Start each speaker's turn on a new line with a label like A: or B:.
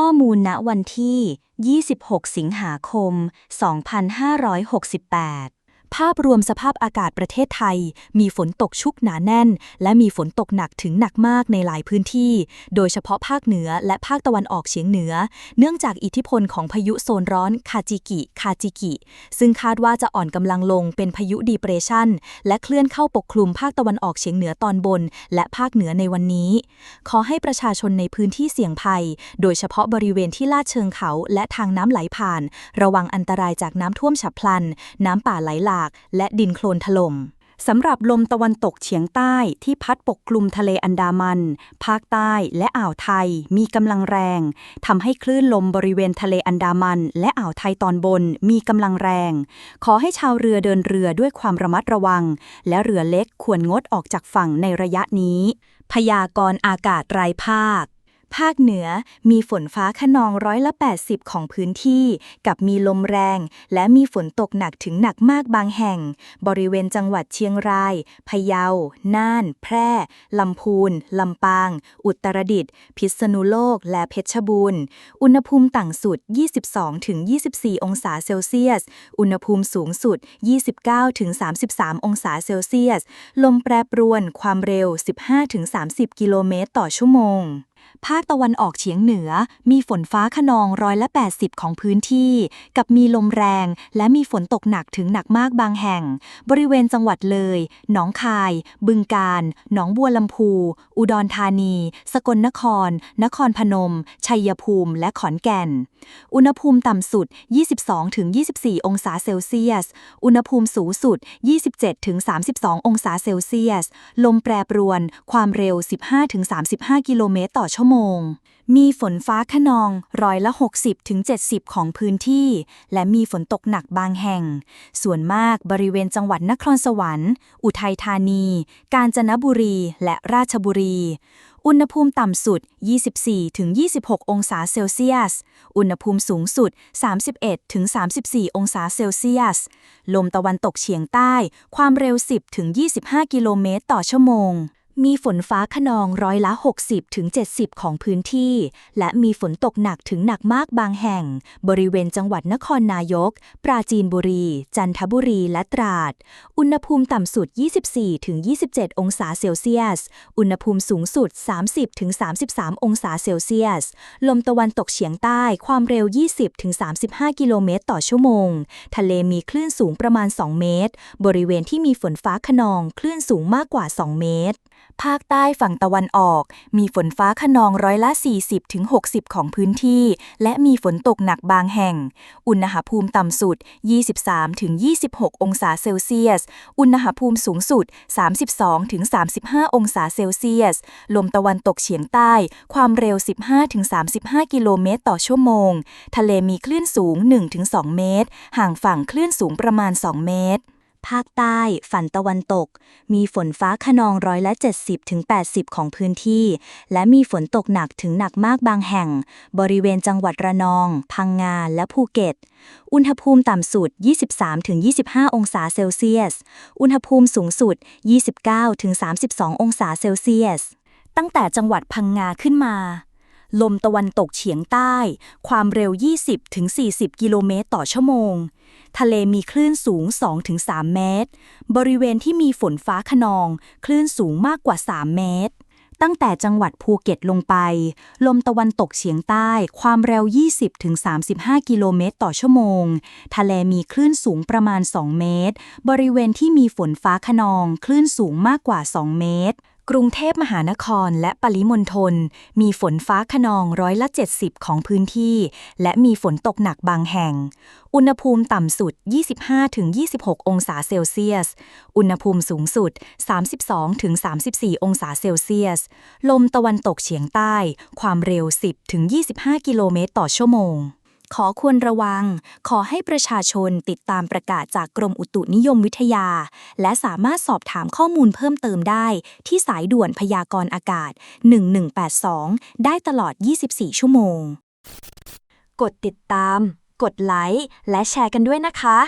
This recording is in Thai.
A: ข้อมูลณวันที่ 26 สิงหาคม 2568
B: ภาพรวมสภาพอากาศประเทศไทย มีฝนตกชุกหนาแน่น และมีฝนตกหนักถึงหนักมากในหลายพื้นที่ โดยเฉพาะภาคเหนือและภาคตะวันออกเฉียงเหนือ เนื่องจากอิทธิพลของพายุโซนร้อนคาจิกิ คาจิกิ ซึ่งคาดว่าจะอ่อนกำลังลงเป็นพายุดีเปรสชันและเคลื่อนเข้าปกคลุมภาคตะวันออกเฉียงเหนือตอนบน และภาคเหนือในวันนี้ ขอให้ประชาชนในพื้นที่เสี่ยงภัย โดยเฉพาะบริเวณที่ลาดเชิงเขาและทางน้ำไหลผ่าน ระวังอันตรายจากน้ำท่วมฉับพลัน น้ำป่าไหลหลากและดินโคลนถล่มสำหรับลมตะวันตกเฉียงใต้ที่พัดปกคลุมทะเลอันดามัน ภาคใต้และอ่าวไทยมีกำลังแรงทำให้คลื่นลมบริเวณทะเลอันดามัน และอ่าวไทยตอนบนมีกำลังแรง ขอให้ชาวเรือเดินเรือด้วยความระมัดระวัง และเรือเล็กควรงดออกจากฝั่งในระยะนี้ พยากรณ์อากาศรายภาค ภาคเหนือมีฝนฟ้าขนองร้อยละ 80 ของพื้นที่ กับมีลมแรง และมีฝนตกหนักถึงหนักมากบางแห่ง บริเวณจังหวัดเชียงราย พะเยา น่าน แพร่ ลำพูน ลำปาง อุตรดิตถ์ พิษณุโลก และเพชรบูรณ์ อุณหภูมิต่ำสุด 22-24 องศาเซลเซียส อุณหภูมิสูงสุด 29-33 องศาเซลเซียส ลมแปรปรวน ความเร็ว 15-30 กิโลเมตรต่อชั่วโมง ภาคตะวันออกเฉียงเหนือ มีฝนฟ้าขนองร้อยละ80 ของพื้นที่ กับมีลมแรง และมีฝนตกหนักถึงหนักมากบางแห่ง บริเวณจังหวัดเลย หนองคาย บึงกาฬ หนองบัวลำพู อุดรธานี สกลนคร นครพนม ชัยภูมิ และขอนแก่น อุณหภูมิต่ำสุด 22-24 องศาเซลเซียส อุณหภูมิสูงสุด 27-32 องศาเซลเซียส ลมแปรปรวน ความเร็ว 15-35 กิโลเมตรต่อชั่วโมงมง มีฝนฟ้าขนองร้อยละ 60-70 ของพื้นที่ และมีฝนตกหนักบางแห่ง ส่วนมากบริเวณจังหวัดนครสวรรค์ อุทัยธานี กาญจนบุรี และราชบุรี อุณหภูมิต่ำสุด 24-26 องศาเซลเซียส อุณหภูมิสูงสุด 31-34 องศาเซลเซียส ลมตะวันตกเฉียงใต้ ความเร็ว 10-25 กิโลเมตรต่อชั่วโมง มีฝนฟ้าขนองร้อยละ 60-70 ของพื้นที่ และมีฝนตกหนักถึงหนักมากบางแห่ง บริเวณจังหวัดนครนายก ปราจีนบุรี จันทบุรี และตราด อุณหภูมิต่ำสุด 24-27 องศาเซลเซียส อุณหภูมิสูงสุด 30-33 องศาเซลเซียส ลมตะวันตกเฉียงใต้ความเร็ว 20-35 กิโลเมตรต่อชั่วโมง ทะเลมีคลื่นสูงประมาณ 2 เมตร บริเวณที่มีฝนฟ้าขนองคลื่นสูงมากกว่า 2 เมตร ภาคใต้ฝั่งตะวันออก มีฝนฟ้าขนองร้อยละ 40-60 ของพื้นที่ และมีฝนตกหนักบางแห่ง อุณหภูมิต่ำสุด 23-26 องศาเซลเซียส อุณหภูมิสูงสุด 32-35 องศาเซลเซียส ลมตะวันตกเฉียงใต้ ความเร็ว 15-35 กิโลเมตรต่อชั่วโมง ทะเลมีคลื่นสูง 1-2 เมตร ห่างฝั่งคลื่นสูงประมาณ 2 เมตร ภาคใต้ ฝั่งตะวันตก มีฝนฟ้าขนองร้อยละ 70-80 ของพื้นที่ และมีฝนตกหนักถึงหนักมากบางแห่ง บริเวณจังหวัดระนอง พังงาและภูเก็ต อุณหภูมิต่ำสุด 23-25 องศาเซลเซียส อุณหภูมิสูงสุด 29-32 องศาเซลเซียส ตั้งแต่จังหวัดพังงาขึ้นมา ลมตะวันตกเฉียงใต้ ความเร็ว 20-40 กิโลเมตรต่อชั่วโมง ทะเลมีคลื่นสูง 2-3 เมตร บริเวณที่มีฝนฟ้าขนอง คลื่นสูงมากกว่า 3 เมตร ตั้งแต่จังหวัดภูเก็ตลงไป ลมตะวันตกเฉียงใต้ ความเร็ว 20-35 กิโลเมตรต่อชั่วโมง ทะเลมีคลื่นสูงประมาณ 2 เมตร บริเวณที่มีฝนฟ้าขนอง คลื่นสูงมากกว่า 2 เมตร กรุงเทพมหานครและปริมณฑลมีฝนฟ้าขนองร้อยละ 70 ของพื้นที่ และมีฝนตกหนักบางแห่ง อุณหภูมิต่ำสุด 25-26 องศาเซลเซียส อุณหภูมิสูงสุด 32-34 องศาเซลเซียส ลมตะวันตกเฉียงใต้ ความเร็ว 10-25 กิโลเมตรต่อชั่วโมง ขอควรระวัง ขอให้ประชาชนติดตามประกาศจากกรมอุตุนิยมวิทยา และสามารถสอบถามข้อมูลเพิ่มเติมได้ ที่สายด่วนพยากรณ์อากาศ 1182 ได้ตลอด 24 ชั่วโมง กดติดตาม กดไลค์ และแชร์กันด้วยนะคะ